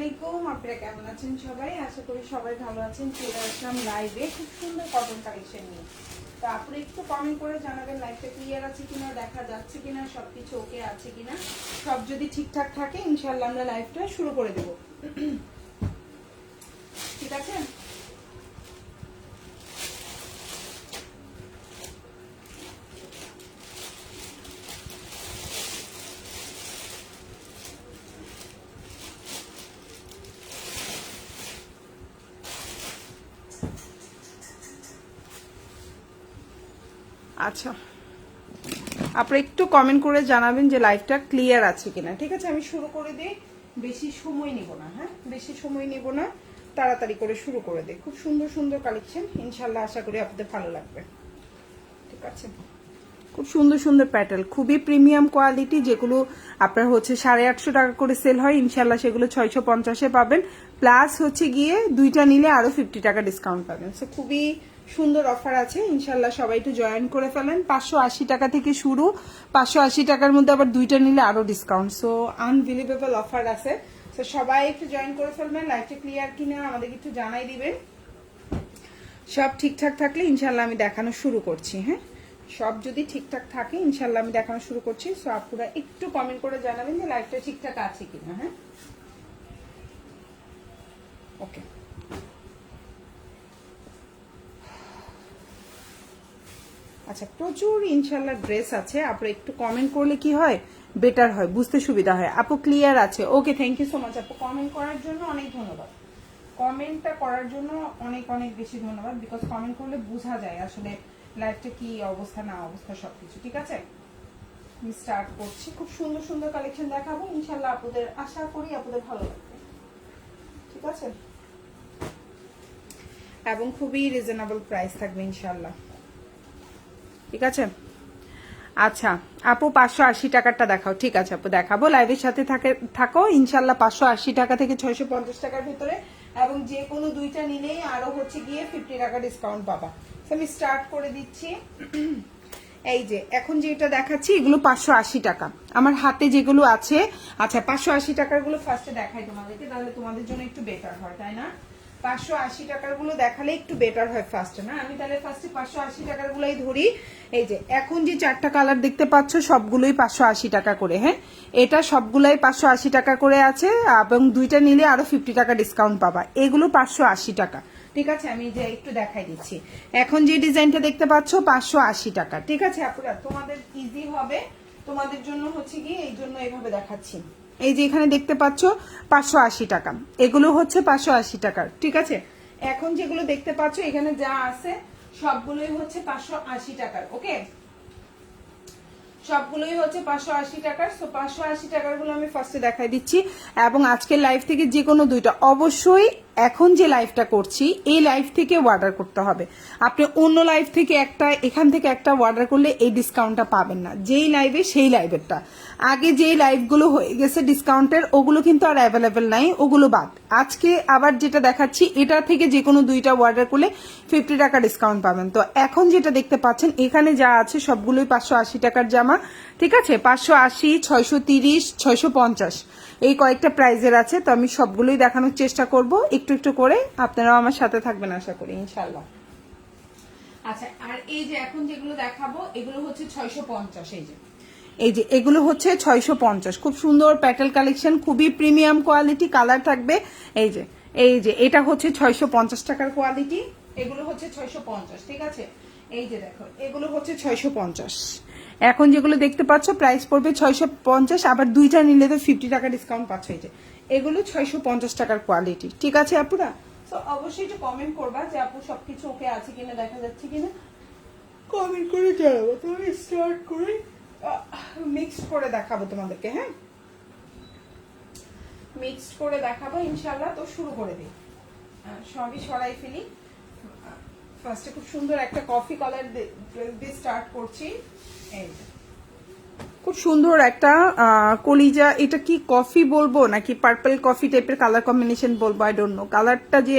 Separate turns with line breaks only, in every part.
আলাইকুম, আপনারা কেমন আছেন সবাই? আশা করি সবাই ভালো আছেন। চলে আসলাম লাইভে খুব সুন্দর কটন কালেকশন নিয়ে। তো আপনি একটু কমেন্ট করে জানাবেন লাইভটা ক্লিয়ার আছে কিনা, দেখা যাচ্ছে কিনা সব কিছু ওকে আছে কিনা? সব যদি ঠিকঠাক থাকে ইনশাল্লাহ আমরা লাইভটা শুরু করে দেব ঠিক আছে আচ্ছা। আপনি একটু কমেন্ট করে জানাবেন যে লাইভটা ক্লিয়ার আছে কিনা। ঠিক আছে, আমি শুরু করে দিই। বেশি সময় নিব না হ্যাঁ? বেশি সময় নিব না। তাড়াতাড়ি করে শুরু করে দিই। খুব সুন্দর সুন্দর কালেকশন ইনশাল্লাহ আশা করি আপনাদের ভালো লাগবে। ঠিক আছে? খুব সুন্দর সুন্দর প্যাটেল খুবই প্রিমিয়াম কোয়ালিটি যেগুলো আপনার হচ্ছে সাড়ে আটশো টাকা করে সেল হয় ইনশাল্লাহ সেগুলো ছয়শো পঞ্চাশে পাবেন। প্লাস হচ্ছে গিয়ে দুইটা নিলে আরও ফিফটি টাকা ডিসকাউন্ট পাবেন। সো খুবই সুন্দর অফার আছে ইনশাল্লাহ সবাই একটু জয়েন করে ফেলেন। পাঁচশো আশি টাকা থেকে শুরু, পাঁচশো আশি টাকার মধ্যে আবার দুইটা নিলে আরও ডিসকাউন্ট সো আনবিলিভেবল অফার আছে। সো সবাই একটু জয়েন করে ফেলবেন লাইভটা ক্লিয়ার কিনা আমাদেরকে একটু জানাই দিবেন। সব ঠিকঠাক থাকলে ইনশাল্লাহ আমি দেখানো শুরু করছি হ্যাঁ? সব যদি ঠিকঠাক থাকে ইনশাল্লাহ আমি দেখানো শুরু করছি। সো আপনারা একটু কমেন্ট করে জানাবেন যে লাইভটা ঠিকঠাক আছে কিনা হ্যাঁ? ওকে আচ্ছা প্রচুর ইনশাল্লাহ ড্রেস আছে। আপনারা একটু কমেন্ট করলে কি হয়? বেটার হয়, বুঝতে সুবিধা হয়। আপু ক্লিয়ার আছে। Okay thank you so much আপু। কমেন্ট করার জন্য অনেক ধন্যবাদ। কমেন্টটা করার জন্য অনেক অনেক বেশি ধন্যবাদ বিকজ কমেন্ট করলে বোঝা যায় আসলে লাইফটা কি, অবস্থা, না অবস্থা, সবকিছু, ঠিক আছে? আমি স্টার্ট করছি। খুব সুন্দর সুন্দর কালেকশন দেখাবো। ইনশাল্লাহ আপনাদের আশা করি আপনাদের ভালো লাগবে। ঠিক আছে? এবং খুবই রিজনেবল প্রাইস থাকবে ইনশাল্লাহ ঠিক আছে? আচ্ছা আপু পাঁচশো আশি টাকারটা দেখাও। ঠিক আছে, আপু দেখাবো। লাইভের সাথে থাকে ইনশাল্লাহ পাঁচশো আশি টাকা থেকে ছয়শো পঞ্চাশ টাকার ভিতরে এবং যে কোনো দুইটা নিলেই আরও হচ্ছে গিয়ে ফিফটি টাকা ডিসকাউন্ট পাবা। আমি স্টার্ট করে দিচ্ছি। এই যে, এখন যেটা দেখাচ্ছি, এগুলো পাঁচশো আশি টাকা। আমার হাতে যেগুলো আছে আচ্ছা পাঁচশো আশি টাকারগুলো ফার্স্টে দেখাই তোমাদেরকে, তাহলে তোমাদের জন্য একটু বেটার হয়, তাই না? পাঁচশো আশি টাকারগুলো দেখালে একটু বেটার হয় ফার্স্টে না? আমি তাহলে ফার্স্টে পাঁচশো আশি টাকার গুলোই ধরি। এই যে, এখন যে চারটা কালার দেখতে পাচ্ছ, সবগুলোই পাঁচশো আশি টাকা করে হ্যাঁ? এটা সবগুলাই পাঁচশো আশি টাকা করে আছে, এবং দুইটা নিলে আরও ফিফটি টাকা ডিসকাউন্ট পাবা। এগুলো পাঁচশো আশি টাকা। ঠিক আছে? আমি যে একটু দেখাই দিচ্ছি। এখন যে ডিজাইনটা দেখতে পাচ্ছ, পাঁচশো আশি টাকা। ঠিক আছে, আপুরা? তোমাদের ইজি হবে। তোমাদের জন্য হচ্ছে কি, এই জন্য এইভাবে দেখাচ্ছি। এই যে এখানে দেখতে পাচ্ছ পাঁচশো আশি টাকা। এগুলো হচ্ছে পাঁচশো আশি টাকার, ঠিক আছে? এখন যেগুলো দেখতে পাচ্ছ, এখানে যা আছে, সবগুলোই হচ্ছে পাঁচশো আশি টাকার, ওকে? সবগুলোই হচ্ছে পাঁচশো আশি টাকার সো পাঁচশো আশি টাকারগুলো আমি ফার্স্টে দেখাই দিচ্ছি। এবং আজকের লাইভ থেকে যে কোনো দুইটা, অবশ্যই এখন যে লাইভটা করছি, এই লাইভ থেকে অর্ডার করতে হবে। আপনি অন্য লাইভ থেকে একটা, এখান থেকে একটা অর্ডার করলে এই ডিসকাউন্টটা পাবেন না। যেই লাইভে সেই লাইভেরটা আগে যেই লাইভগুলো হয়ে গেছে ডিসকাউন্টের ওগুলো কিন্তু আর অ্যাভেলেবেল নাই, ওগুলো বাদ। আজকে আবার যেটা দেখাচ্ছি, এটা থেকে যে কোনো দুইটা অর্ডার করলে ফিফটি টাকা ডিসকাউন্ট পাবেন। তো এখন যেটা দেখতে পাচ্ছেন, এখানে যা আছে, সবগুলোই পাঁচশো আশি টাকার জামা। ঠিক আছে? পাঁচশো আশি ছয়শো তিরিশ ছয়শো পঞ্চাশ। এই কয়েকটা প্রাইজের আছে তো আমি সবগুলোই দেখানোর চেষ্টা করব। একটু একটু করে আপনারাও আমার সাথে থাকবেন আশা করি ইনশাল্লাহ আচ্ছা আর এই যে এখন যেগুলো দেখাবো এগুলো হচ্ছে ছয়শো পঞ্চাশ এই যে। এই যে এগুলো হচ্ছে ছয়শো পঞ্চাশ। খুব সুন্দর প্যাটেল কালেকশন খুবই প্রিমিয়াম কোয়ালিটি কালার থাকবে। এই যে এই যে এটা হচ্ছে ছয়শো পঞ্চাশ টাকার কোয়ালিটি এগুলো হচ্ছে ছয়শো পঞ্চাশ ঠিক আছে? এই যে দেখো এগুলো হচ্ছে ছয়শো পঞ্চাশ। এখন যেগুলো দেখতে পাচ্ছ প্রাইস পড়বে ছয়শো পঞ্চাশ আবার দুইটা নিলে তো ফিফটি টাকা ডিসকাউন্ট পাচ্ছ এই যে। এগুলো ছয়শো পঞ্চাশ টাকার কোয়ালিটি ঠিক আছে আপুরা? তো অবশ্যই একটু কমেন্ট করবা যে আপু সবকিছু ওকে আছে কিনা দেখা যাচ্ছে কিনা। কমেন্ট করে জানাব তুমি স্টার্ট করে। মিক্সড করে দেখাবো তোমাদেরকে হ্যাঁ? মিক্সড করে দেখাবো ইনশাল্লাহ তো শুরু করে দিই। সবই সরাই ফেলি। ফার্স্টে খুব সুন্দর একটা কফি কালার দিয়ে স্টার্ট করছি। খুব সুন্দর একটা কলিজা। এটা কি কফি বলব নাকি পার্পল কফি টাইপের কালার কম্বিনেশন বলব? আই ডোন্ট নো কালারটা যে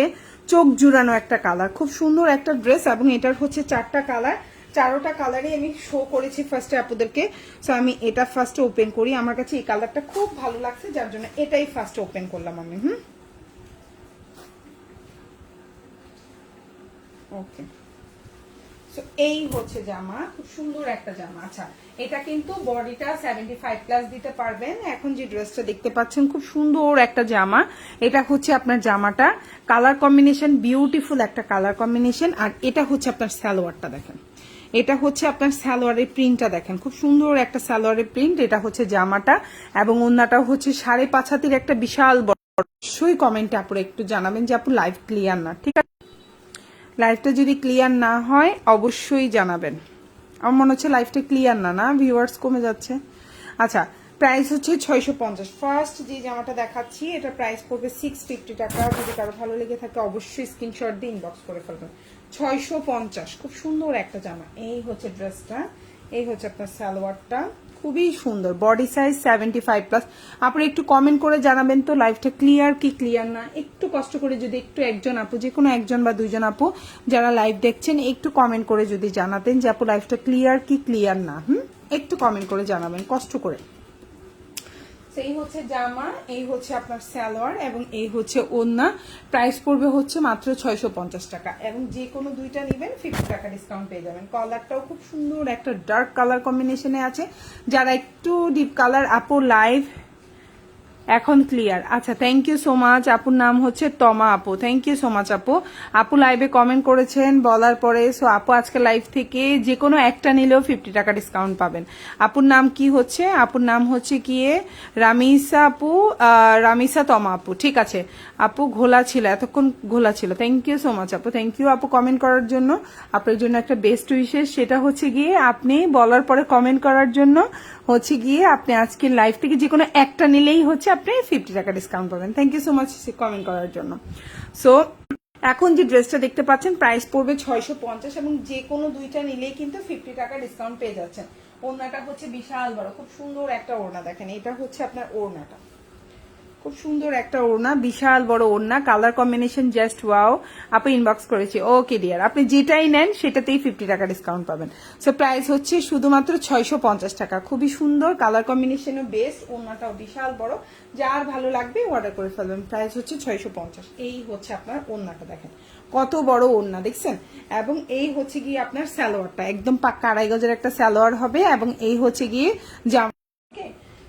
চোখ জুড়ানো একটা কালার খুব সুন্দর একটা ড্রেস এবং এটার হচ্ছে চারটা কালার চারোটা কালারই আমি শো করেছি ফার্স্টে আপুদেরকে। সো আমি এটা ফার্স্টে ওপেন করি। আমার কাছে এই কালারটা খুব ভালো লাগছে, যার জন্য এটাই ফার্স্ট ওপেন করলাম আমি, হুম? ওকে সো এই হচ্ছে জামা, খুব সুন্দর একটা জামা। আচ্ছা এটা কিন্তু বডিটা সেভেন্টি ফাইভ প্লাস দিতে পারবেন। এখন যে ড্রেসটা দেখতে পাচ্ছেন, খুব সুন্দর একটা জামা। এটা হচ্ছে আপনার জামাটা। কালার কম্বিনেশন বিউটিফুল একটা কালার কম্বিনেশন আর এটা হচ্ছে আপনার সালোয়ারটা দেখেন। এটা হচ্ছে আপনার সালোয়ারের প্রিন্টটা দেখেন। খুব সুন্দর একটা সালোয়ারের প্রিন্ট এটা হচ্ছে জামাটা এবং অন্যটা হচ্ছে সাড়ে পাঁচ হাতির একটা বিশাল বড়। অবশ্যই কমেন্টে আপুর একটু জানাবেন যে আপু লাইভ ক্লিয়ার না। ঠিক আছে লাইভটা যদি ক্লিয়ার না হয়, অবশ্যই জানাবেন। আমার মনে হচ্ছে লাইভটা ক্লিয়ার না না? ভিউয়ার্স কমে যাচ্ছে। আচ্ছা প্রাইস হচ্ছে ছয়শো পঞ্চাশ। ফার্স্ট যে জামাটা দেখাচ্ছি, এটা প্রাইস পড়বে সিক্স ফিফটি টাকা। যদি কারও ভালো লেগে থাকে, অবশ্যই স্ক্রিনশট দিয়ে ইনবক্স করে ফেলবেন। ছয়শো পঞ্চাশ, খুব সুন্দর একটা জামা। এই হচ্ছে ড্রেসটা এই হচ্ছে আপনার সালোয়ারটা। খুবই সুন্দর। Body size seventy five plus আপনি একটু কমেন্ট করে জানাবেন তো লাইফটা ক্লিয়ার কি ক্লিয়ার না? একটু কষ্ট করে যদি একটু একজন আপু, যে কোনো একজন বা দুজন আপু যারা লাইভ দেখছেন, একটু কমেন্ট করে যদি জানাতেন যে, আপু লাইফটা ক্লিয়ার কি ক্লিয়ার না? হুম? একটু কমেন্ট করে জানাবেন, কষ্ট করে। সেই হচ্ছে জামা, এই হচ্ছে আপনার সালোয়ার এবং এই হচ্ছে ওন্না প্রাইস পড়বে হচ্ছে মাত্র ছয়শো পঞ্চাশ টাকা। এবং যে কোনো দুইটা নেবেন ফিফটি টাকা ডিসকাউন্ট পেয়ে যাবেন। কালারটাও খুব সুন্দর, একটা ডার্ক কালার কম্বিনেশনে আছে। যারা একটু ডিপ কালার আপো লাইভ এখন ক্লিয়ার আচ্ছা থ্যাংক ইউ সো মাচ আপুর নাম হচ্ছে তমা আপু। থ্যাংক ইউ সো মাচ আপু। আপু লাইভে কমেন্ট করেছেন, বলার পরে সো আপু আজকে লাইভ থেকে যে কোনো একটা নিলেও ফিফটি টাকা ডিসকাউন্ট পাবেন। আপুর নাম কি হচ্ছে? আপুর নাম হচ্ছে গিয়ে রামিসা আপু রামিসা তমা আপু। ঠিক আছে। আপু ঘোলা ছিল, এতক্ষণ ঘোলা ছিল। থ্যাংক ইউ সো মাচ আপু। থ্যাংক ইউ আপু কমেন্ট করার জন্য। আপনার জন্য একটা বেস্ট উইশেস সেটা হচ্ছে গিয়ে আপনি বলার পরে কমেন্ট করার জন্য হচ্ছে গিয়ে আপনি আজকের লাইভ থেকে যে কোনো একটা নিলেই হচ্ছে আপনি ফিফটি টাকা ডিসকাউন্ট পাবেন। Thank you so much comment করার জন্য। সো এখন যে ড্রেসটা দেখতে পাচ্ছেন প্রাইস পড়বে ছয়শো পঞ্চাশ এবং যে কোনো দুইটা নিলেই কিন্তু ফিফটি টাকা ডিসকাউন্ট পেয়ে যাচ্ছেন। ওড়নাটা হচ্ছে বিশাল বড়, খুব সুন্দর একটা ওড়না দেখেন, এটা হচ্ছে আপনার ওড়নাটা। খুব সুন্দর একটা ওড়না, বিশাল বড় ওড়না কালার কম্বিনেশন জাস্ট ওয়াও আপনি ইনবক্স করেছি। ওকে ডিয়ার আপনি যেটাই নেন, সেটাতেই ফিফটি টাকা ডিসকাউন্ট পাবেন। সো প্রাইস হচ্ছে শুধুমাত্র ছয়শো পঞ্চাশ টাকা। খুবই সুন্দর কালার কম্বিনেশনও বেস্ট ওড়নাটাও বিশাল বড়। যার ভালো লাগবে অর্ডার করে ফেলবেন। প্রাইস হচ্ছে ছয়শো পঞ্চাশ। এই হচ্ছে আপনার ওড়নাটা, দেখেন। কত বড় ওড়না, দেখছেন? এবং এই হচ্ছে গিয়ে আপনার স্যালোয়ারটা একদম পাক্কা আড়াই গজের একটা স্যালোয়ার হবে, এবং এই হচ্ছে গিয়ে জামা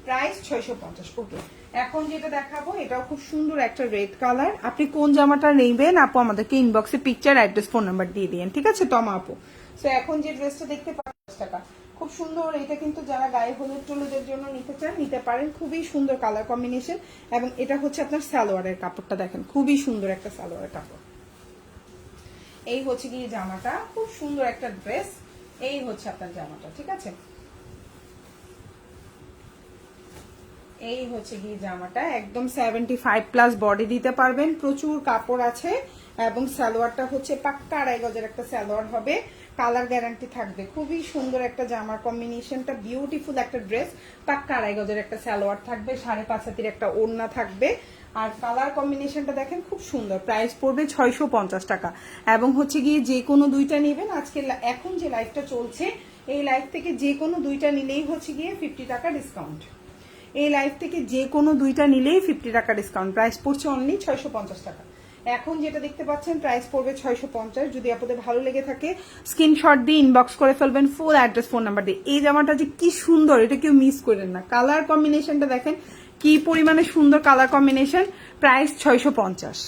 প্রাইস ছয়শো পঞ্চাশ ওকে। এখন যেটা দেখাবো, এটাও খুব সুন্দর একটা রেড কালার। আপনি কোন জামাটা নেবেন, আপু আমাদেরকে ইনবক্সে পিকচার অ্যাড্রেস ফোন নাম্বার দিয়ে দিন ঠিক আছে? তমা আপু। তো এখন যে ড্রেসটা দেখতে পাচ্ছেন টাকা। খুব সুন্দর, এটা কিন্তু যারা গায়ে হলুদ টলুদের জন্য নিতে চান, নিতে পারেন। খুবই সুন্দর কালার কম্বিনেশন এবং এটা হচ্ছে আপনার সালোয়ারের কাপড়টা দেখেন, খুবই সুন্দর একটা সালোয়ারের কাপড়। এই হচ্ছে গিয়ে জামাটা, খুব সুন্দর একটা ড্রেস এই হচ্ছে আপনার জামাটা, ঠিক আছে? এই হচ্ছে গিয়ে জামাটা, একদম সেভেন্টি ফাইভ প্লাস বডি দিতে পারবেন। প্রচুর কাপড় আছে এবং সালোয়ারটা হচ্ছে পাক্কা আড়াই গজের একটা সালোয়ার হবে। কালার গ্যারান্টি থাকবে। খুবই সুন্দর একটা জামার কম্বিনেশনটা বিউটিফুল একটা ড্রেস পাক্কা আড়াই গজের একটা সালোয়ার থাকবে, সাড়ে পাঁচ হাতির একটা ওড়না থাকবে। আর কালার কম্বিনেশনটা দেখেন, খুব সুন্দর। প্রাইস পড়বে ছয়শো পঞ্চাশ টাকা। এবং হচ্ছে গিয়ে যে কোনো দুইটা নেবেন। আজকে এখন যে লাইফটা চলছে, এই লাইফ থেকে যে কোনো দুইটা নিলেই হচ্ছে গিয়ে ফিফটি টাকা ডিসকাউন্ট এই লাইফ থেকে যে কোনো দুইটা নিলেই ফিফটি টাকা ডিসকাউন্ট প্রাইস পড়ছে অনলি ছয়শো পঞ্চাশ টাকা। এখন যেটা দেখতে পাচ্ছেন প্রাইস পড়বে ছয়শো পঞ্চাশ। যদি আপনাদের ভালো লেগে থাকে স্ক্রিনশট দিয়ে ইনবক্স করে ফেলবেন ফুল অ্যাড্রেস ফোন নাম্বার দিয়ে। এই জামাটা যে কি সুন্দর, এটা কেউ মিস করেন না। কালার কম্বিনেশনটা দেখেন, কি পরিমাণে সুন্দর কালার কম্বিনেশন প্রাইস ছয়শো পঞ্চাশ।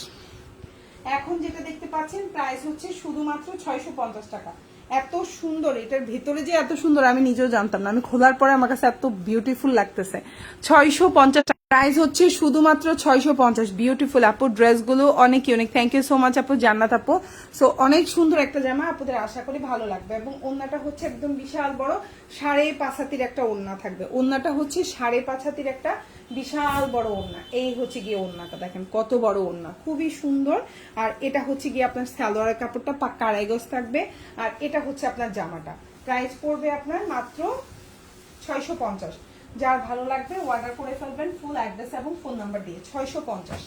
এখন যেটা দেখতে পাচ্ছেন প্রাইস হচ্ছে শুধুমাত্র ছয়শো পঞ্চাশ টাকা। এত সুন্দর, এটার ভেতরে যে এত সুন্দর, আমি নিজেও জানতাম না। আমি খোলার পরে আমার কাছে এত বিউটিফুল লাগতেছে। ছয়শো পঞ্চাশ প্রাইস হচ্ছে শুধুমাত্র ছয়শো পঞ্চাশ। বিউটিফুল আপু, ড্রেসগুলো অনেক unique thank you so much আপু, জান্নাত আপু। সো অনেক সুন্দর একটা জামা, আপুদের আশা করি ভালো লাগবে। এবং ওন্নাটা হচ্ছে একদম বিশাল বড়, সাড়ে পাঁচ হাতির একটা ওন্না থাকবে। ওন্নাটা হচ্ছে সাড়ে পাঁচ হাতির একটা বিশাল বড় ওন্না। এই হচ্ছে গিয়ে ওন্নাটা, দেখেন কত বড় ওন্না। খুবই সুন্দর। আর এটা হচ্ছে গিয়ে আপনার সালোয়ারের কাপড়টা পাক্কা আড়াই গজ থাকবে। আর এটা হচ্ছে আপনার জামাটা। প্রাইস পড়বে আপনার মাত্র ছয়শো পঞ্চাশ। যার ভালো লাগবে অর্ডার করে ফেলবেন ফুল অ্যাড্রেস এবং ফোন নাম্বার দিয়ে, ছয়শো পঞ্চাশ।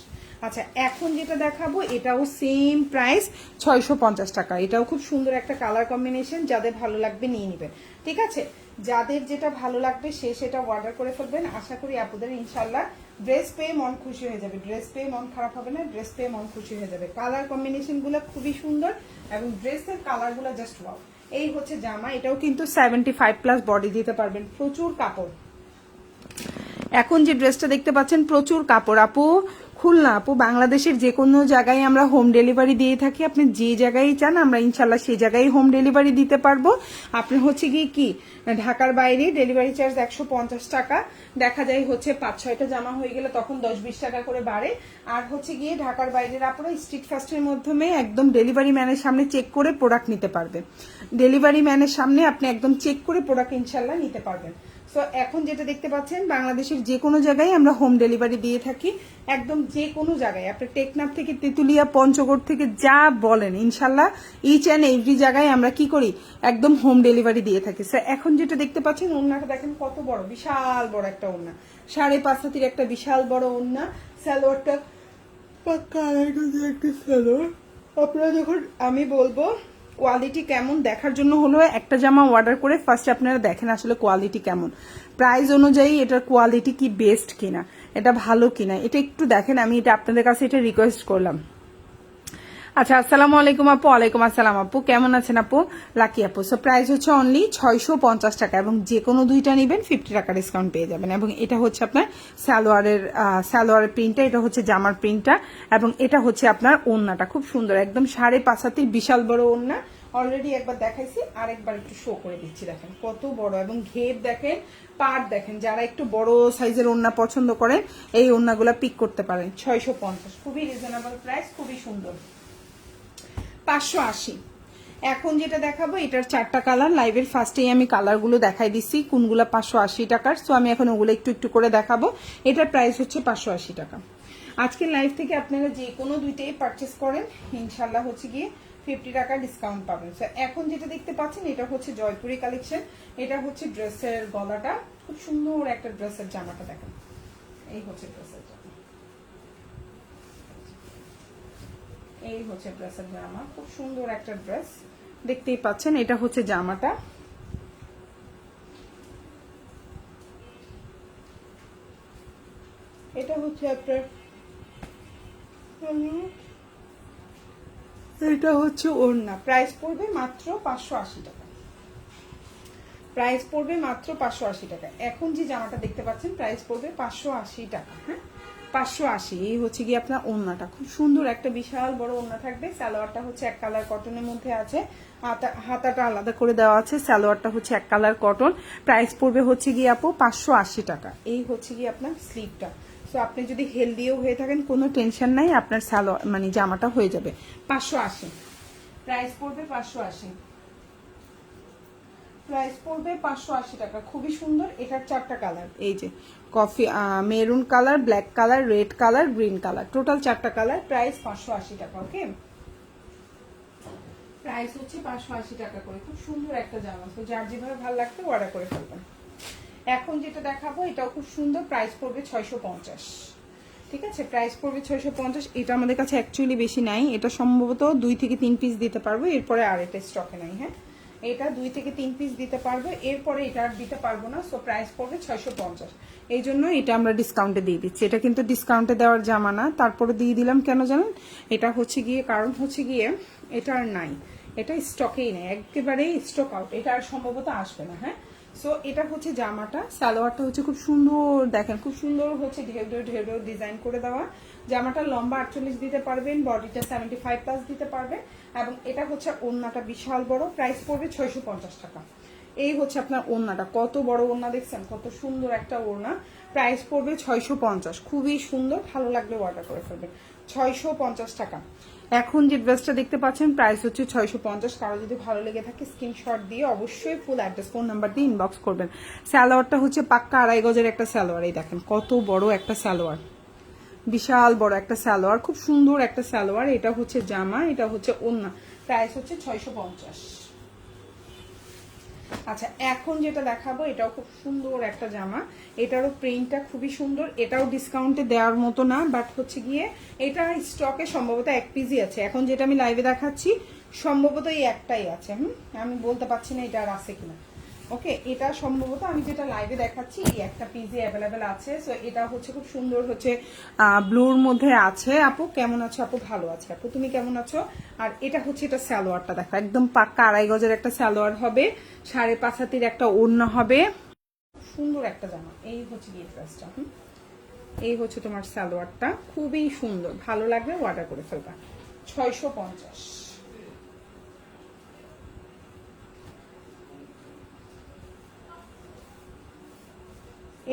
আচ্ছা এখন যেটা দেখাবো, এটাও সেম প্রাইস ছয়শো পঞ্চাশ টাকা। এটাও খুব সুন্দর একটা কালার কম্বিনেশন যাদের ভালো লাগবে নিয়ে নেবেন। ঠিক আছে? যাদের যেটা ভালো লাগবে, সে সেটা অর্ডার করে ফেলবেন। আশা করি আপুদের ইনশাল্লাহ ড্রেস পেয়ে মন খুশি হয়ে যাবে। ড্রেস পেয়ে মন খারাপ হবে না ড্রেস পেয়ে মন খুশি হয়ে যাবে। কালার কম্বিনেশনগুলো খুবই সুন্দর এবং ড্রেসের কালারগুলো জাস্ট ওয়াও এই হচ্ছে জামা, এটাও কিন্তু সেভেন্টি ফাইভ প্লাস বডি দিতে পারবেন। প্রচুর কাপড়। এখন যে ড্রেসটা দেখতে পাচ্ছেন, প্রচুর কাপড়। আপু, খুলনা, আপু, বাংলাদেশের যে কোনো জায়গায় আমরা হোম ডেলিভারি দিয়ে থাকি। আপনি যে জায়গায় চান, আমরা ইনশাল্লাহ সেই জায়গায় হোম ডেলিভারি দিতে পারব। আপনি হচ্ছে গিয়ে কি, ঢাকার বাইরে ডেলিভারি চার্জ একশো পঞ্চাশ টাকা। দেখা যায় হচ্ছে পাঁচ, ছয়টা জামা হয়ে গেলে তখন দশ বিশ টাকা করে বাড়ে। আর হচ্ছে গিয়ে ঢাকার বাইরের আপনারা স্ট্রিট ফাস্টের মাধ্যমে একদম ডেলিভারি ম্যানের সামনে চেক করে প্রোডাক্ট নিতে পারবে। ডেলিভারি ম্যানের সামনে আপনি একদম চেক করে প্রোডাক্ট ইনশাল্লাহ নিতে পারবেন। সো এখন যেটা দেখতে পাচ্ছেন, বাংলাদেশের যে কোনো জায়গায় আমরা হোম ডেলিভারি দিয়ে থাকি। একদম যে কোনো জায়গায় আপনি টেকনাফ থেকে তেঁতুলিয়া, পঞ্চগড় থেকে যা বলেন, ইনশাল্লাহ ইচ অ্যান্ড এভরি জায়গায় আমরা কি করি? একদম হোম ডেলিভারি দিয়ে থাকি। স্যার এখন যেটা দেখতে পাচ্ছেন, ওড়নাটা দেখেন কত বড়, বিশাল বড় একটা ওড়না। সাড়ে পাঁচ হাতির একটা বিশাল বড় ওড়না। স্যালোয়ারটা একটা স্যালোয়ার আপনারা যখন, আমি বলব কোয়ালিটি কেমন দেখার জন্য হলো একটা জামা অর্ডার করে ফার্স্টে আপনারা দেখেন আসলে কোয়ালিটি কেমন। প্রাইস অনুযায়ী এটার কোয়ালিটি কি বেস্ট কিনা, এটা ভালো কিনা, এটা একটু দেখেন, আমি এটা আপনাদের কাছে এটা রিকোয়েস্ট করলাম। আচ্ছা আসসালামু আলাইকুম আপু ওয়ালাইকুম আসসালাম আপু কেমন আছেন আপু? লাকি আপু সো প্রাইস হচ্ছে অনলি ছয়শো পঞ্চাশ টাকা এবং যে কোনো দুইটা নেবেন ফিফটি টাকা ডিসকাউন্ট পেয়ে যাবেন এবং এটা হচ্ছে আপনার সালোয়ারের আহ, সালোয়ারের প্রিন্টটা এটা হচ্ছে জামার প্রিন্টটা এবং এটা হচ্ছে আপনার ওড়নাটা খুব সুন্দর একদম সাড়ে পাঁচ হাতির বিশাল বড় ওড়না অলরেডি একবার দেখাইছি আরেকবার একটু শো করে দিচ্ছি দেখেন কত বড় এবং ঘের দেখেন পাট দেখেন যারা একটু বড় সাইজের ওড়না পছন্দ করেন এই ওড়নাগুলো পিক করতে পারেন ছয়শো পঞ্চাশ খুবই রিজনেবল প্রাইস খুবই সুন্দর। পাঁচশো আশি। এখন যেটা দেখাবো এটার চারটা কালার লাইভের ফার্স্টেই আমি কালারগুলো দেখাই দিচ্ছি কোনগুলো পাঁচশো আশি টাকার। সো আমি এখন ওগুলো একটু একটু করে দেখাবো। এটার প্রাইস হচ্ছে পাঁচশো আশি টাকা। আজকের লাইভ থেকে আপনারা যে কোনো দুইটাই পারচেস করেন ইনশাল্লাহ হচ্ছে গিয়ে ফিফটি টাকা ডিসকাউন্ট পাবেন। So, এখন যেটা দেখতে পাচ্ছেন এটা হচ্ছে জয়পুরি কালেকশন এটা হচ্ছে ড্রেসের গলাটা। খুব সুন্দর একটা ড্রেসের জামাটা দেখেন। এই হচ্ছে ড্রেসের জামা। এই হচ্ছে ড্রেসের জামা। খুব সুন্দর একটা ড্রেস। দেখতেই পাচ্ছেন, এটা হচ্ছে জামাটা। এটা হচ্ছে আপনার এটা হচ্ছে ওড়না। প্রাইস পড়বে মাত্র পাঁচশো আশি টাকা। প্রাইস পড়বে মাত্র পাঁচশো আশি টাকা। এখন যে জামাটা দেখতে পাচ্ছেন, প্রাইস পড়বে পাঁচশো আশি টাকা হ্যাঁ? পাঁচশো আশি, এই হচ্ছে গিয়ে আপনার ওড়নাটা। খুব সুন্দর একটা বিশাল বড় ওড়না থাকবে। সালোয়ারটা হচ্ছে এক কালার কটনের মধ্যে আছে। হাতা হাতাটা আলাদা করে দেওয়া আছে। সালোয়ারটা হচ্ছে এক কালার কটন প্রাইস পড়বে হচ্ছে গিয়ে আপু পাঁচশো আশি টাকা। এই হচ্ছে গিয়ে আপনার স্লিভটা সো আপনি যদি হেলদিও হয়ে থাকেন, কোনো টেনশন নাই। আপনার সালোয়ার মানে জামাটা হয়ে যাবে। পাঁচশো আশি। প্রাইস পড়বে পাঁচশো আশি। প্রাইস পড়বে পাঁচশো আশি টাকা। খুবই সুন্দর এটার চারটা কালার। এই যে coffee maroon colour black colour red colour green colour. Total চারটা কালার প্রাইস পাঁচশো আশি টাকা ওকে? প্রাইস হচ্ছে পাঁচশো আশি টাকা করে। খুব সুন্দর একটা জামা। তো যার যেভাবে ভালো লাগবে অর্ডার করে ফেলবেন। এখন যেটা দেখাবো এটাও খুব সুন্দর প্রাইস পড়বে ছয়শো পঞ্চাশ। ঠিক আছে? প্রাইস পড়বে ছয়শো পঞ্চাশ। এটা আমাদের কাছে অ্যাকচুয়ালি বেশি নাই। এটা সম্ভবত দুই থেকে তিন পিস দিতে পারব। এরপরে আর এটা স্টকে নাই হ্যাঁ? এটা দুই থেকে তিন পিস দিতে পারব। এরপরে এটা আর দিতে পারব না সো প্রাইস পড়বে ছয়শো পঞ্চাশ। এই জন্য এটা আমরা ডিসকাউন্টে দিয়ে দিচ্ছি। এটা কিন্তু ডিসকাউন্টে দেওয়ার জামা না তারপরে দিয়ে দিলাম কেন জানেন? এটা হচ্ছে গিয়ে, কারণ হচ্ছে গিয়ে এটা আর নাই। এটা স্টকেই নেই। একেবারেই স্টক আউট এটা আর সম্ভবত আসবে না হ্যাঁ? সো এটা হচ্ছে জামাটা। সালোয়ারটা হচ্ছে খুব সুন্দর, দেখেন, খুব সুন্দর হচ্ছে। ঢেউ ঢেউ ঢেউ ডিজাইন করে দেওয়া। জামাটা লম্বা আটচল্লিশ দিতে পারবেন, বডিটা সেভেন্টি ফাইভ প্লাস দিতে পারবেন, এবং এটা হচ্ছে ওড়নাটা বিশাল বড় প্রাইস পড়বে ছয়শো পঞ্চাশ টাকা। এই হচ্ছে আপনার ওড়নাটা কত বড় ওড়না দেখছেন? কত সুন্দর একটা ওড়না প্রাইস পড়বে ছয়শো পঞ্চাশ, খুবই সুন্দর, ভালো লাগলে অর্ডার করে ফেলবেন। ছয়শো পঞ্চাশ টাকা। এখন যে ড্রেসটা দেখতে পাচ্ছেন প্রাইস হচ্ছে ছয়শো পঞ্চাশ, কারও যদি ভালো লেগে থাকে স্ক্রিনশট দিয়ে অবশ্যই ফুল অ্যাড্রেস ফোন নাম্বার দিয়ে ইনবক্স করবেন। স্যালোয়ারটা হচ্ছে পাক্কা আড়াই গজের একটা স্যালোয়ার এই দেখেন কত বড় একটা স্যালোয়ার বিশাল বড় একটা সালোয়ার, খুব সুন্দর একটা সালোয়ার। এটা হচ্ছে জামা, এটা হচ্ছে ওন্না প্রাইস হচ্ছে ছয়শো পঞ্চাশ। আচ্ছা এখন যেটা দেখাবো, এটাও খুব সুন্দর একটা জামা। এটারও প্রিন্টটা খুবই সুন্দর। এটাও ডিসকাউন্টে দেওয়ার মতো না বাট হচ্ছে গিয়ে এটা স্টকে সম্ভবত এক পিজি আছে। এখন যেটা আমি লাইভে দেখাচ্ছি, সম্ভবত এই একটাই আছে। হুম? আমি বলতে পারছি না এটা আর আছে কিনা। ওকে এটা সম্ভবত আমি যেটা লাইভে দেখাচ্ছি, এই একটা পিজি অ্যাভেলেবেল আছে। সো এটা হচ্ছে খুব সুন্দর হচ্ছে ব্লুর মধ্যে আছে। আপু, কেমন আছো? আপু, ভালো আছে। আপু, তুমি কেমন আছো? আর এটা হচ্ছে এটা সালোয়ারটা দেখো, একদম পাক্কা আড়াই গজের একটা সালোয়ার হবে, সাড়ে পাঁচ হাতির একটা ওড়না হবে। সুন্দর একটা জামা, এই হচ্ছে গিয়ে ড্রেসটা হুম? এই হচ্ছে তোমার সালোয়ারটা, খুবই সুন্দর, ভালো লাগবে অর্ডার করে ফেলবা। ছয়শো পঞ্চাশ।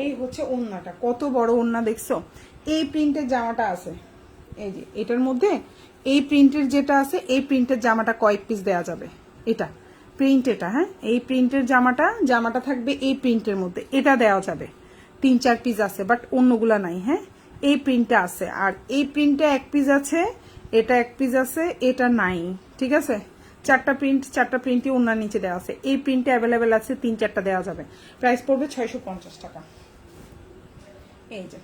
এই হচ্ছে ওড়নাটা কত বড় ওড়না দেখছ? এই প্রিন্টের জামাটা আছে। এই যে, এটার মধ্যে এই প্রিন্টের যেটা আছে, এই প্রিন্টের জামাটা কয়েক পিস দেওয়া যাবে। এটা প্রিন্ট এটা হ্যাঁ? এই প্রিন্টের জামাটা জামাটা থাকবে এই প্রিন্টের মধ্যে। এটা দেওয়া যাবে। তিন চার পিস আছে বাট অন্যগুলা নাই হ্যাঁ? এই প্রিন্টটা আছে। আর এই প্রিন্টে এক পিস আছে, এটা এক পিস আছে, এটা নাই। ঠিক আছে? চারটা প্রিন্ট চারটা প্রিন্টই ওনার নিচে দেওয়া আছে। এই প্রিন্টে অ্যাভেলেবেল আছে, তিন চারটা দেওয়া যাবে। প্রাইস পড়বে ছয়শো পঞ্চাশ টাকা। এই যে।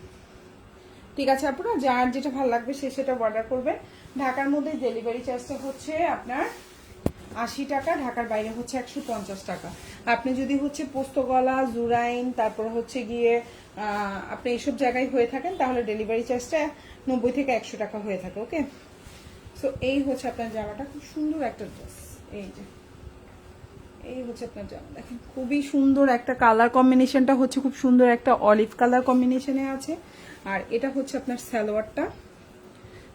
ঠিক আছে আপনারা যার যেটা ভালো লাগবে সে সেটা অর্ডার করবেন ঢাকার মধ্যে ডেলিভারি চার্জটা হচ্ছে আপনার আশি টাকা, ঢাকার বাইরে হচ্ছে একশো পঞ্চাশ টাকা। আপনি যদি হচ্ছে পোস্তগলা, জুরাইন, তারপর হচ্ছে গিয়ে আপনি এইসব জায়গায় হয়ে থাকেন, তাহলে ডেলিভারি চার্জটা নব্বই থেকে একশো টাকা হয়ে থাকে ওকে সো এই হচ্ছে আপনার জামাটা, খুব সুন্দর একটা ড্রেস এই যে। এই হচ্ছে আপনার জামা। দেখেন, খুবই সুন্দর একটা কালার কম্বিনেশনটা হচ্ছে খুব সুন্দর একটা অলিভ কালার কম্বিনেশনে আছে। আর এটা হচ্ছে আপনার সালোয়ারটা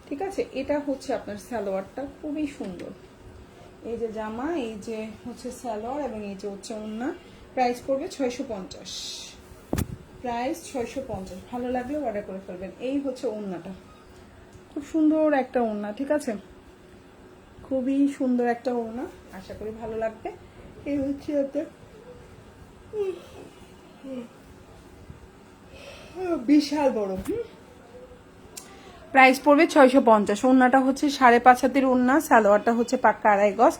ঠিক আছে? এটা হচ্ছে আপনার সালোয়ারটা খুবই সুন্দর। এই যে জামা, এই যে হচ্ছে সালোয়ার এবং এই যে হচ্ছে ওন্না প্রাইস পড়বে ছয়শো পঞ্চাশ। প্রাইস ছয়শো পঞ্চাশ। ভালো লাগলে অর্ডার করে ফেলবেন। এই হচ্ছে ওন্নাটা খুব সুন্দর একটা ওড়না, ঠিক আছে? খুবই সুন্দর একটা ওড়না। আশা করি ভালো লাগবে। এই হচ্ছে আপনার বিশাল বড় প্রাইস পড়বে ছয়শো পঞ্চাশ। ওড়নাটা হচ্ছে সাড়ে পাঁচ হাতের ওড়না, সালোয়ারটা হচ্ছে পাক্কা আড়াই গজ।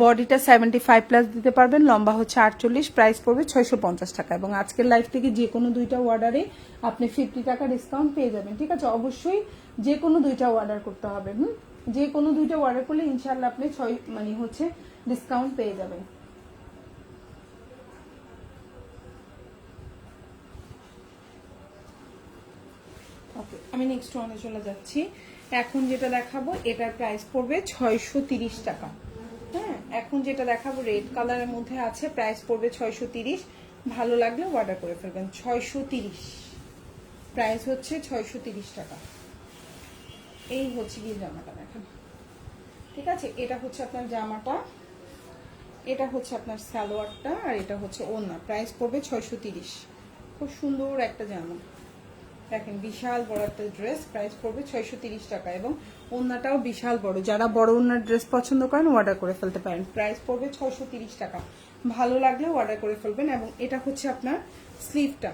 বডিটা সেভেন্টি ফাইভ প্লাস দিতে পারবেন, লম্বা হচ্ছে আটচল্লিশ, প্রাইস পড়বে ছয়শো পঞ্চাশ টাকা। এবং আজকের লাইফ থেকে যে কোনো দুইটা অর্ডারে আপনি ফিফটি টাকা ডিসকাউন্ট পেয়ে যাবেন, ঠিক আছে? অবশ্যই যে কোনো দুইটা অর্ডার করতে হবে, হুম? যে কোনো দুইটা অর্ডার করলে ইনশাল্লাহ আপনি ছয় মানে হচ্ছে ডিসকাউন্ট পেয়ে যাবেন ওকে আমি নেক্সট ওয়ানে চলে যাচ্ছি। এখন যেটা দেখাবো, এটার প্রাইস পড়বে ছয়শো টাকা। হ্যাঁ এখন যেটা দেখাবো রেড কালারের মধ্যে আছে প্রাইস পড়বে ছয়শো তিরিশ। ভালো লাগলে অর্ডার করে ফেলবেন, ছয়শো তিরিশ। প্রাইস হচ্ছে ছয়শো টাকা। এই হচ্ছে গিয়ে জামাটা দেখেন। ঠিক আছে? এটা হচ্ছে আপনার জামাটা, এটা হচ্ছে আপনার সালোয়ারটা, আর এটা হচ্ছে ওড়না। প্রাইস পড়বে ছয়শো খুব সুন্দর একটা জামা। দেখেন, বিশাল বড় একটা ড্রেস প্রাইস পড়বে ছয়শো তিরিশ টাকা এবং ওড়নাটাও বিশাল বড়। যারা বড় ওনার ড্রেস পছন্দ করেন অর্ডার করে ফেলতে পারেন। প্রাইস পড়বে ছয়শো তিরিশ টাকা। ভালো লাগলে অর্ডার করে ফেলবেন এবং এটা হচ্ছে আপনার স্লিভটা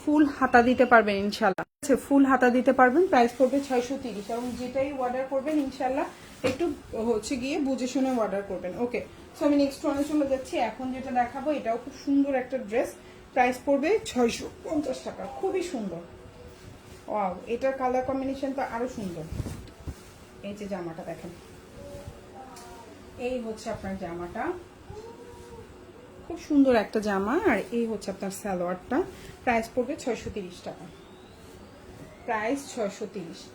ফুল হাতা দিতে পারবেন ইনশাল্লাহ আচ্ছা ফুল হাতা দিতে পারবেন প্রাইস পড়বে ছয়শো তিরিশ। এবং যেটাই অর্ডার করবেন ইনশাল্লাহ একটু হচ্ছে গিয়ে বুঝে শুনে অর্ডার করবেন। ওকে সো আমি নেক্সট ওয়ানে চলে যাচ্ছি। এখন যেটা দেখাবো, এটাও খুব সুন্দর একটা ড্রেস প্রাইস পড়বে ছয়শো পঞ্চাশ টাকা। খুবই সুন্দর। ওয়াও এটার কালার কম্বিনেশন তো আরও সুন্দর। এই যে জামাটা দেখেন। এই হচ্ছে আপনার জামাটা। খুব সুন্দর একটা জামা, আর এই হচ্ছে আপনার সালোয়ারটা। প্রাইস পড়বে ছয়শো তিরিশ টাকা। প্রাইস ছয়শো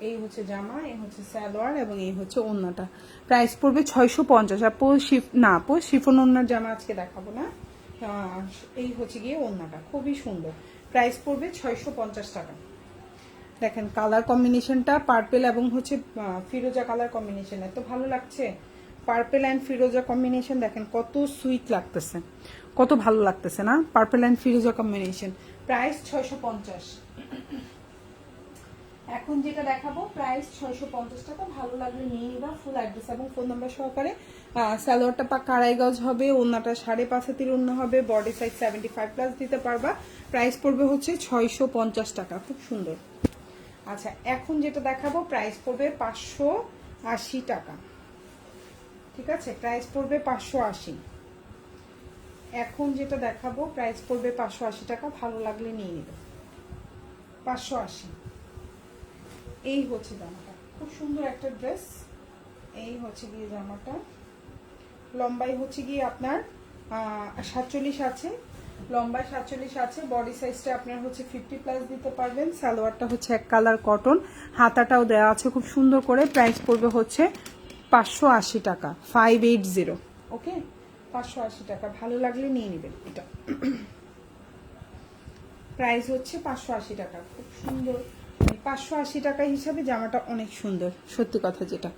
এই হচ্ছে জামা, এই হচ্ছে সালোয়ার এবং এই হচ্ছে ওড়নাটা প্রাইস পড়বে ছয়শো পঞ্চাশ। আপু শিফ না আপু শিফন ওড়নার জামা আজকে দেখাবো না। এই হচ্ছে গিয়ে ওড়নাটা খুবই সুন্দর। প্রাইস পড়বে ছয়শো পঞ্চাশ টাকা। দেখেন কালার কম্বিনেশনটা পার্পেল এবং হচ্ছে ফিরোজা কালার কম্বিনেশন এত ভালো লাগছে? পার্পেল অ্যান্ড ফিরোজা কম্বিনেশন দেখেন কত সুইট লাগতেছে। কত ভালো লাগতেছে না? পার্পেল অ্যান্ড ফিরোজা কম্বিনেশন প্রাইস ছয়শো পঞ্চাশ। এখন যেটা দেখাবো প্রাইস ছয়শো পঞ্চাশ টাকা। ভালো লাগলে নিয়ে নিবা ফুল অ্যাড্রেস এবং ফোন নাম্বার সহকারে। আহ, সালোয়ারটা পাক্কা আড়াই গজ হবে ওনাটা সাড়ে পাঁচ হাতির অন্য হবে body size seventy five plus দিতে পারবা। প্রাইস পড়বে হচ্ছে ছয়শো পঞ্চাশ টাকা খুব সুন্দর। আচ্ছা এখন যেটা দেখাবো প্রাইস পড়বে পাঁচশো আশি টাকা। ঠিক আছে? প্রাইস পড়বে পাঁচশো আশি। এখন যেটা দেখাবো প্রাইস পড়বে পাঁচশো আশি টাকা, ভালো লাগলে নিয়ে নেবে। পাঁচশো আশি। এই হচ্ছে জামাটা। খুব সুন্দর একটা ড্রেস এই হচ্ছে গিয়ে জামাটা। লম্বাই হচ্ছে গিয়ে আপনার সাতচল্লিশ আছে। লম্বায় সাতচল্লিশ আছে বডি সাইজটা আপনার হচ্ছে ফিফটি প্লাস দিতে পারবেন, সালোয়ারটা হচ্ছে এক কালার কটন হাতাটাও দেওয়া আছে খুব সুন্দর করে প্রাইস পড়বে হচ্ছে পাঁচশো আশি টাকা ফাইভ এইট জিরো ওকে পাঁচশো আশি টাকা, ভালো লাগলে নিয়ে নেবেন এটা। প্রাইস হচ্ছে পাঁচশো আশি টাকা, খুব সুন্দর। পাঁচশো আশি টাকা হিসাবে জামাটা অনেক সুন্দর, সত্যি কথা যেটা।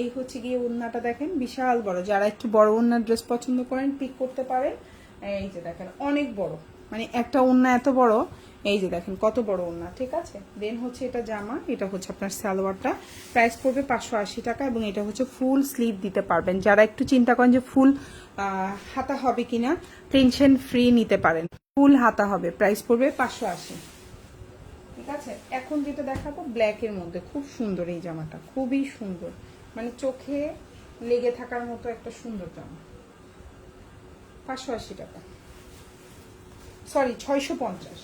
এই হচ্ছে গিয়ে ওড়নাটা দেখেন, বিশাল বড়। যারা একটু বড় ওড়নার ড্রেস পছন্দ করেন পিক করতে পারেন। এই যে দেখেন, অনেক বড়। মানে একটা ওড়না এত বড়, এই যে দেখেন কত বড় ওড়না, ঠিক আছে? দেন হচ্ছে এটা জামা, এটা হচ্ছে আপনার সালোয়ারটা। প্রাইস পড়বে পাঁচশো আশি টাকা এবং এটা হচ্ছে ফুল স্লিভ দিতে পারবেন। যারা একটু চিন্তা করেন যে ফুল হাতা হবে কিনা টেনশন ফ্রি নিতে পারেন। ফুল হাতা হবে প্রাইস পড়বে পাঁচশো আশি। ঠিক আছে? এখন যেটা দেখাবো ব্ল্যাকের মধ্যে। খুব সুন্দর এই জামাটা, খুবই সুন্দর। মানে চোখে লেগে থাকার মতো একটা সুন্দর জামা। পাঁচশো আশি টাকা। সরি ছয়শো পঞ্চাশ।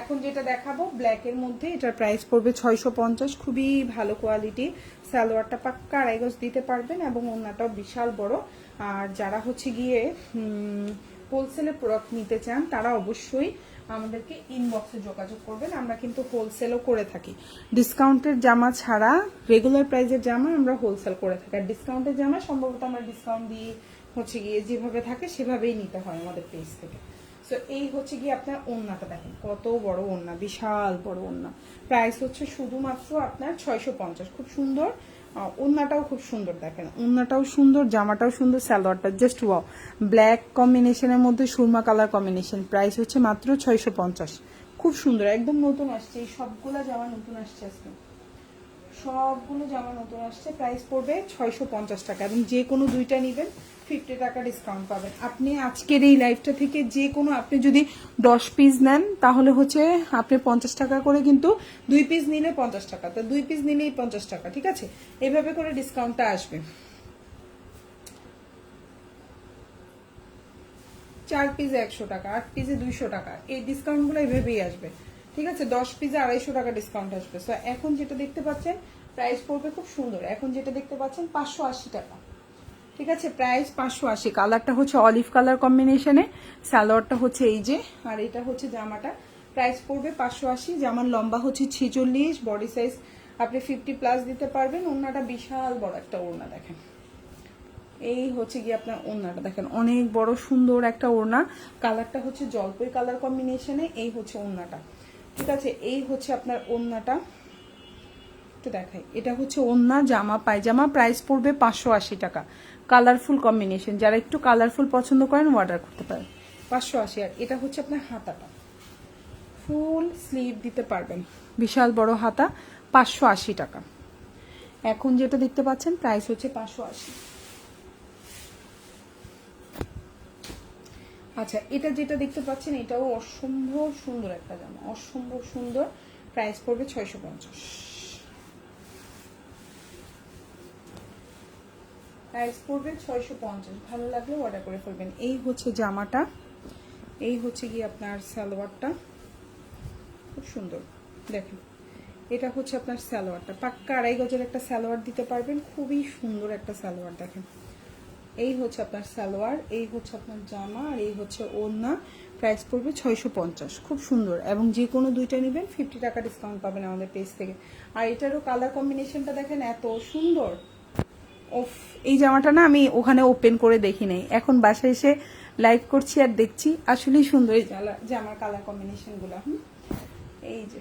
এখন যেটা দেখাবো ব্ল্যাকের মধ্যে এটার প্রাইস পড়বে ছয়শো পঞ্চাশ। খুবই ভালো কোয়ালিটি সালোয়ারটা পাক্কা আড়াই গজ দিতে পারবেন এবং ওনাটাও বিশাল বড়। আর যারা হচ্ছে গিয়ে হোলসেলে প্রোডাক্ট নিতে চান, তারা অবশ্যই আমাদেরকে ইনবক্সে যোগাযোগ করবেন। আমরা কিন্তু হোলসেলও করে থাকি। ডিসকাউন্টের জামা ছাড়া রেগুলার প্রাইসের জামা আমরা হোলসেল করে থাকি। আর ডিসকাউন্টের জামা সম্ভবত আমরা ডিসকাউন্ট দিয়ে হচ্ছে গিয়ে যেভাবে থাকে সেভাবেই নিতে হয় আমাদের পেজ থেকে। সো এই হচ্ছে গিয়ে আপনার ওন্নাটা দেখেন, কত বড় ওন্না বিশাল বড় ওন্না প্রাইস হচ্ছে শুধুমাত্র আপনার ছয়শো পঞ্চাশ। খুব সুন্দর ওন্নাটাও খুব সুন্দর দেখেন। ওন্নাটাও সুন্দর, জামাটাও সুন্দর, সালোয়ারটা জাস্ট ওয়াও ব্ল্যাক কম্বিনেশনের মধ্যে সুরমা কালার কম্বিনেশন প্রাইস হচ্ছে মাত্র ছয়শো পঞ্চাশ। খুব সুন্দর, একদম নতুন আসছে, এই সবগুলা জামা নতুন আসছে আজকে। সবগুলো জামা নতুন আসছে প্রাইস পড়বে ছয়শো পঞ্চাশ টাকা এবং যে কোনো দুইটা নেবেন ফিফটি টাকা ডিসকাউন্ট পাবেন। আপনি আজকের এই লাইফটা থেকে যে কোনো, আপনি যদি দশ পিস নেন, তাহলে হচ্ছে আপনি পঞ্চাশ টাকা করে কিন্তু দুই পিস নিলে পঞ্চাশ টাকা। তো দুই পিস নিলেই পঞ্চাশ টাকা, ঠিক আছে? এভাবে করে ডিসকাউন্টটা আসবে। চার পিসে একশো টাকা, আট পিসে দুইশো টাকা, এই ডিসকাউন্টগুলো এভাবেই আসবে। ঠিক আছে? দশ পিসে আড়াইশো টাকা ডিসকাউন্ট আসবে। সো এখন যেটা দেখতে পাচ্ছেন প্রাইস পড়বে খুব সুন্দর। এখন যেটা দেখতে পাচ্ছেন, পাঁচশো আশি টাকা। ঠিক আছে? প্রাইস পাঁচশো আশি। কালারটা হচ্ছে অলিভ কালার কম্বিনেশনে স্যালোয়ারটা হচ্ছে এই যে। আর এটা হচ্ছে জামাটা। প্রাইস পড়বে পাঁচশো আশি। জামার লম্বা হচ্ছে ছেচল্লিশ। বডি সাইজ আপনি ফিফটি প্লাস দিতে পারবেন। ওড়নাটা বিশাল বড় একটা ওড়না দেখেন। এই হচ্ছে গিয়ে আপনার ওড়নাটা। দেখেন, অনেক বড় সুন্দর একটা ওড়না। কালারটা হচ্ছে জলপাই কালার কম্বিনেশনে এই হচ্ছে ওড়নাটা। ঠিক আছে, এই হচ্ছে আপনার ওড়নাটা একটু দেখাই, এটা হচ্ছে ওড়না জামা পায়জামা প্রাইস পড়বে পাঁচশো আশি টাকা। কালারফুল কম্বিনেশন যারা একটু কালারফুল পছন্দ করেন অর্ডার করতে পারেন। পাঁচশো আশি, আর এটা হচ্ছে আপনার হাতাটা। ফুল স্লিভ দিতে পারবেন, বিশাল বড় হাতা, পাঁচশো আশি টাকা। এখন যেটা দেখতে পাচ্ছেন প্রাইস হচ্ছে পাঁচশো আশি। আচ্ছা এটা যেটা দেখতে পাচ্ছেন, এটাও অসম্ভব সুন্দর একটা জামা। অসম্ভব সুন্দর প্রাইস পড়বে ছয়শো পঞ্চাশ। প্রাইস পড়বে ছয়শো পঞ্চাশ। ভালো লাগলে অর্ডার করে ফেলবেন। এই হচ্ছে জামাটা। এই হচ্ছে গিয়ে আপনার সালোয়ারটা। খুব সুন্দর। দেখেন, এটা হচ্ছে আপনার সালোয়ারটা। পাক্কা আড়াই গজের একটা সালোয়ার দিতে পারবেন। খুবই সুন্দর একটা সালোয়ার, দেখেন। এই হচ্ছে আপনার সালোয়ার, এই হচ্ছে আপনার জামা, আর এই হচ্ছে ওড়না। প্রাইস পড়বে ছয়শো পঞ্চাশ। খুব সুন্দর। এবং যে কোনো দুইটা নেবেন ফিফটি টাকা ডিসকাউন্ট পাবেন আমাদের পেজ থেকে। আর এটারও কালার কম্বিনেশনটা দেখেন, এত সুন্দর। ওফ, এই জামাটা না আমি ওখানে ওপেন করে দেখি নাই। এখন বাসায় এসে লাইভ করছি আর দেখছি। আসলেই সুন্দর এই জামার কালার কম্বিনেশনগুলো হুম? এই যে,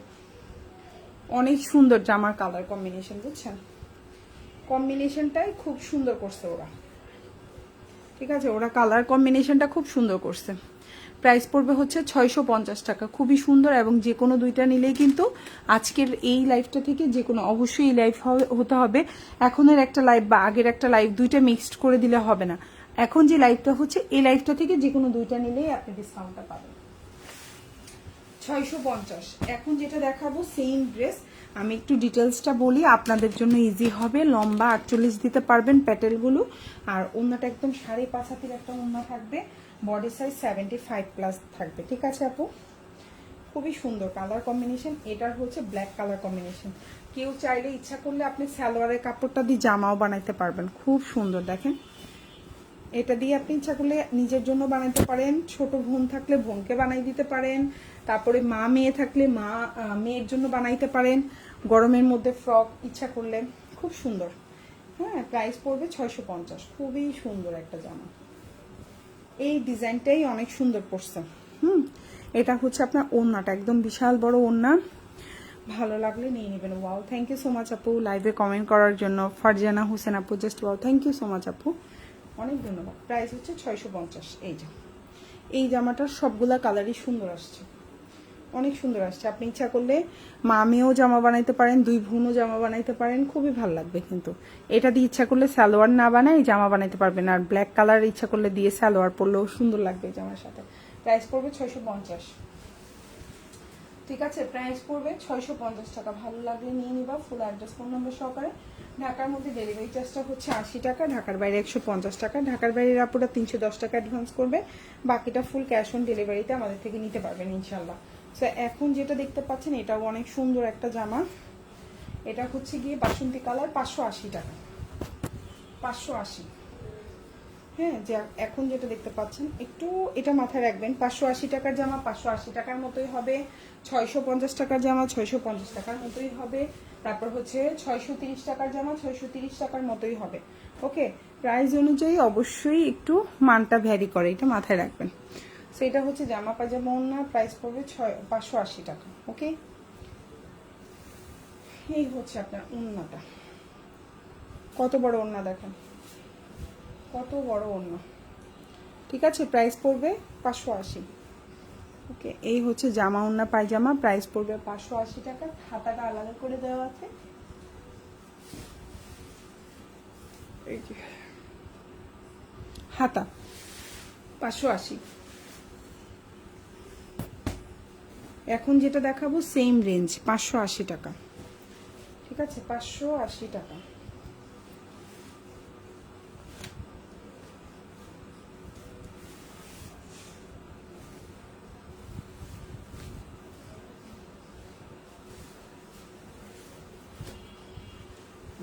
অনেক সুন্দর জামার কালার কম্বিনেশন বুঝছেন? কম্বিনেশনটাই খুব সুন্দর করছে ওরা। ঠিক আছে? ওরা কালার কম্বিনেশনটা খুব সুন্দর করছে। প্রাইস পড়বে হচ্ছে ছয়শো পঞ্চাশ টাকা। খুবই সুন্দর এবং যে কোনো দুইটা নিলেই কিন্তু আজকের এই লাইফটা থেকে যে কোনো, অবশ্যই এই লাইফ হতে হবে। এখনের একটা লাইফ বা আগের একটা লাইফ দুইটা মিক্সড করে দিলে হবে না। এখন যে লাইফটা হচ্ছে, এই লাইফটা থেকে যে কোনো দুইটা নিলেই আপনি ডিসকাউন্টটা পাবেন। ছয়শো পঞ্চাশ। এখন যেটা দেখাবো সেম ড্রেস আমি একটু ডিটেলসটা বলি, আপনাদের জন্য ইজি হবে। লম্বা আটচল্লিশ দিতে পারবেন প্যাটেলগুলো। আর অন্যটা একদম সাড়ে পাঁচ হাতের একটা ওনা থাকবে। Body size seventy five plus থাকবে। ঠিক আছে আপু? খুবই সুন্দর কালার কম্বিনেশন এটার হচ্ছে ব্ল্যাক কালার কম্বিনেশন কেউ চাইলে ইচ্ছা করলে আপনি সালোয়ারের কাপড়টা দিয়ে জামাও বানাইতে পারবেন। খুব সুন্দর, দেখেন। এটা দিয়ে আপনি ইচ্ছা করলে নিজের জন্য বানাইতে পারেন, ছোট বোন থাকলে বোনকে বানাই দিতে পারেন, তারপরে মা মেয়ে থাকলে মা মেয়ের জন্য বানাইতে পারেন, গরমের মধ্যে ফ্রক ইচ্ছা করলে, খুব সুন্দর। হ্যাঁ প্রাইস পড়বে ছয়শো পঞ্চাশ, খুবই সুন্দর একটা জামা। এই ডিজাইনটাই অনেক সুন্দর পড়ছে হুম, এটা হচ্ছে আপনার ওড়নাটা, একদম বিশাল বড় ওড়না। ভালো লাগলে নিয়ে নেবেন। Wow thank you so much আপু। লাইভে কমেন্ট করার জন্য। ফারজানা হোসেন আপু just wow thank you so much আপু। অনেক ধন্যবাদ। প্রাইস হচ্ছে ছয়শো পঞ্চাশ, এই যে। এই জামাটার সবগুলা কালারই সুন্দর আসছে। অনেক সুন্দর আসছে। আপনি ইচ্ছা করলে মামিও জামা বানাইতে পারেন, দুই বোনও জামা বানাইতে পারেন, খুবই ভালো লাগবে কিন্তু। এটা দিয়ে ইচ্ছা করলে সালোয়ার না বানাই জামা বানাইতে পারবেন, আর ব্ল্যাক কালার ইচ্ছা করলে দিয়ে সালোয়ার পরলেও সুন্দর লাগবে জামার সাথে। প্রাইস পড়বে ছয়শো পঞ্চাশ। ঠিক আছে প্রাইস পড়বে ছয়শো পঞ্চাশ টাকা। ভালো লাগলে নিয়ে নিবা ফুল অ্যাড্রেস ফোন নম্বর সহকারে। ঢাকার মধ্যে ডেলিভারি চার্জটা হচ্ছে আশি টাকা, ঢাকার বাইরে একশো পঞ্চাশ টাকা। ঢাকার বাইরের আপুরা তিনশো দশ টাকা অ্যাডভান্স করবে। বাকিটা ফুল ক্যাশ অন ডেলিভারিতে আমাদের থেকে নিতে পারবেন ইনশাল্লাহ সো এখন যেটা দেখতে পাচ্ছেন, এটাও অনেক সুন্দর একটা জামা। এটা হচ্ছে গিয়ে বাসন্তী কালার পাঁচশো আশি টাকা। পাঁচশো আশি। হ্যাঁ যে এখন যেটা দেখতে পাচ্ছেন, একটু এটা মাথায় রাখবেন, পাঁচশো আশি টাকার জামা পাঁচশো আশি টাকার মতোই হবে, ছয়শো পঞ্চাশ টাকার জামা ছয়শো পঞ্চাশ টাকার মতোই হবে, তারপর হচ্ছে ছয়শো তিরিশ টাকার জামা ছয়শো তিরিশ টাকার মতোই হবে। ওকে, প্রাইস অনুযায়ী অবশ্যই একটু মানটা ভ্যারি করে, এটা মাথায় রাখবেন। সেটা হচ্ছে জামা পাজামা ওনার প্রাইস পড়বে ছয়, পাঁচশো আশি টাকা, ওকে? এই হচ্ছে আপনার ওন্নাটা কত বড় ওন্না দেখেন? কত বড় অন্য? ঠিক আছে প্রাইস পড়বে পাঁচশো আশি। ওকে এই হচ্ছে জামা ওন্না পায়জামা প্রাইস পড়বে পাঁচশো আশি টাকা। খাতাটা আলাদা করে দেওয়া আছে। এই যে, হাতা, পাঁচশো আশি। এখন যেটা দেখাবো সেম রেঞ্জ পাঁচশো আশি টাকা। ঠিক আছে, পাঁচশো আশি টাকা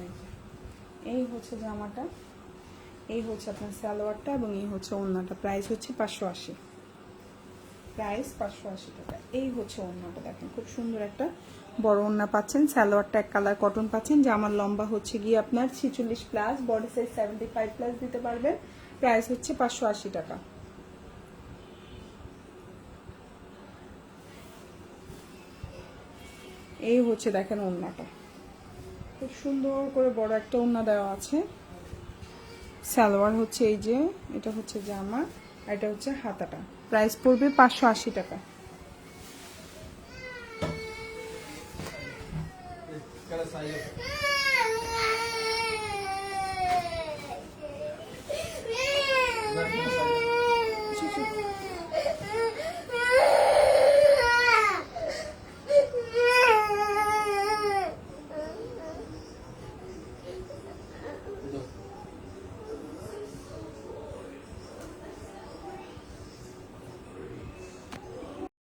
এই যে। এই হচ্ছে জামাটা, এই হচ্ছে আপনার সালোয়ারটা এবং এই হচ্ছে ওড়নাটা। প্রাইস হচ্ছে পাঁচশো আশি। প্রাইস পাঁচশো আশি টাকা। এই হচ্ছে ওড়নাটা দেখেন, খুব সুন্দর একটা বড় ওড়না পাচ্ছেন। সালোয়ারটা এক কালার কটন পাচ্ছেন, জামার লম্বা হচ্ছে গিয়ে আপনার ছিচল্লিশ plus body size seventy five plus দিতে পারবেন। প্রাইস হচ্ছে পাঁচশো আশি টাকা। এই হচ্ছে দেখেন ওড়নাটা। খুব সুন্দর করে বড় একটা ওড়না দেওয়া আছে। সালোয়ার হচ্ছে এই যে, এটা হচ্ছে জামা, আর এটা হচ্ছে হাতাটা। প্রাইস পড়বে পাঁচশো আশি টাকা.